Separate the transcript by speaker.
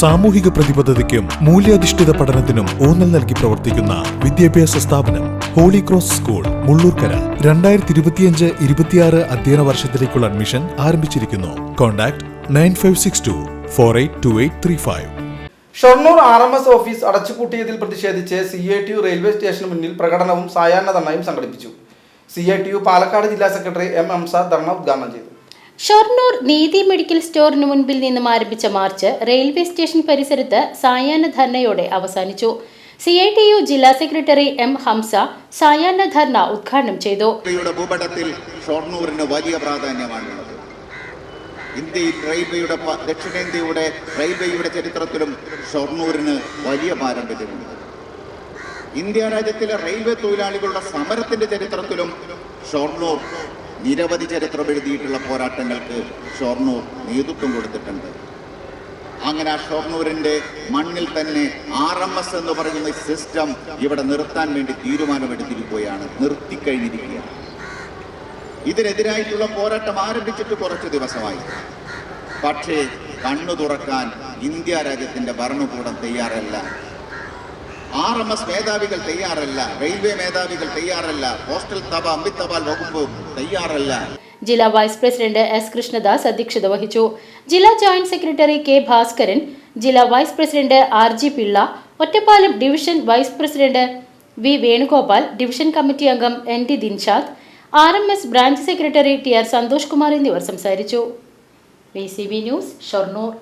Speaker 1: സാമൂഹിക പ്രതിബദ്ധതയ്ക്കും മൂല്യാധിഷ്ഠിത പഠനത്തിനും ഊന്നൽ നൽകി പ്രവർത്തിക്കുന്ന വിദ്യാഭ്യാസ സ്ഥാപനം ഹോളി ക്രോസ് സ്കൂൾ മുള്ളൂർക്കര. രണ്ടായിരത്തി ഇരുപത്തിയഞ്ച് ഇരുപത്തിയാറ് അധ്യയന വർഷത്തിലേക്കുള്ള അഡ്മിഷൻ ആരംഭിച്ചിരിക്കുന്നു. Contact nine five six two four eight two eight three five.
Speaker 2: Shoranur R M S office അടച്ചുപൂട്ടിയതിൽ പ്രതിഷേധിച്ച് C I T U railway സ്റ്റേഷന് മുന്നിൽ പ്രകടനവും സായാഹ്ന ധർണയും സംഘടിപ്പിച്ചു. C I T U Palakkad ജില്ലാ സെക്രട്ടറി എം എംസാദ് ധർണ ഉദ്ഘാടനം ചെയ്തു.
Speaker 3: ഷൊർണൂർ നീതി മെഡിക്കൽ സ്റ്റോറിന് മുൻപിൽ നിന്നും ആരംഭിച്ച മാർച്ച് റെയിൽവേ സ്റ്റേഷൻ പരിസരത്ത് സായാഹ്ന ധർണയോടെ അവസാനിച്ചു. സി ഐ ടി യു ജില്ലാ സെക്രട്ടറി എം ഹംസ സായാഹ്ന ധർണ ഉദ്ഘാടനം ചെയ്തു.
Speaker 4: ഭൂപടത്തിൽ ഷൊർണൂരിന് വലിയ പ്രാധാന്യമാണുള്ളത് ഇന്ത്യയിൽ റെയിൽവേയുടെ ദക്ഷിണേന്ത്യയുടെ റെയിൽവേയുടെ ചരിത്രത്തിലും ഷൊർണൂരിന് വലിയ പാരമ്പര്യമുണ്ട്. ഇന്ത്യ രാജ്യത്തിലെ റെയിൽവേ തൊഴിലാളികളുടെ സമരത്തിന്റെ ചരിത്രത്തിലും ഷൊർണൂർ നിരവധി ചരിത്രം എഴുതിയിട്ടുള്ള പോരാട്ടങ്ങൾക്ക് ഷൊർണൂർ നേതൃത്വം കൊടുത്തിട്ടുണ്ട്. അങ്ങനെ ആ ഷൊർണൂരിന്റെ മണ്ണിൽ തന്നെ ആർ എം എസ് എന്ന് പറയുന്ന സിസ്റ്റം ഇവിടെ നിർത്താൻ വേണ്ടി തീരുമാനമെടുത്തിരിക്കുകയാണ്. നിർത്തിക്കഴിഞ്ഞിരിക്കുകയാണ്. ഇതിനെതിരായിട്ടുള്ള പോരാട്ടം ആരംഭിച്ചിട്ട് കുറച്ച് ദിവസമായി. പക്ഷേ കണ്ണു തുറക്കാൻ ഇന്ത്യ രാജ്യത്തിന്റെ ഭരണകൂടം തയ്യാറല്ല. ആർ എം എസ് മേധാവികൾ തയ്യാറല്ല റെയിൽവേ മേധാവികൾ തയ്യാറല്ല പോസ്റ്റൽ തപ അമിത് തപാൽ വകുപ്പ് തയ്യാറല്ല.
Speaker 3: ജില്ലാ വൈസ് പ്രസിഡന്റ് എസ് കൃഷ്ണദാസ് അധ്യക്ഷത വഹിച്ചു. ജില്ലാ ജോയിന്റ് സെക്രട്ടറി കെ ഭാസ്കരൻ ജില്ലാ vice president R G Pillai Ottapalam division vice president V Venugopal division committee അംഗം N T Dinshad R M S branch secretary T R Santhosh Kumar എന്നിവർ സംസാരിച്ചു. News Shoranur.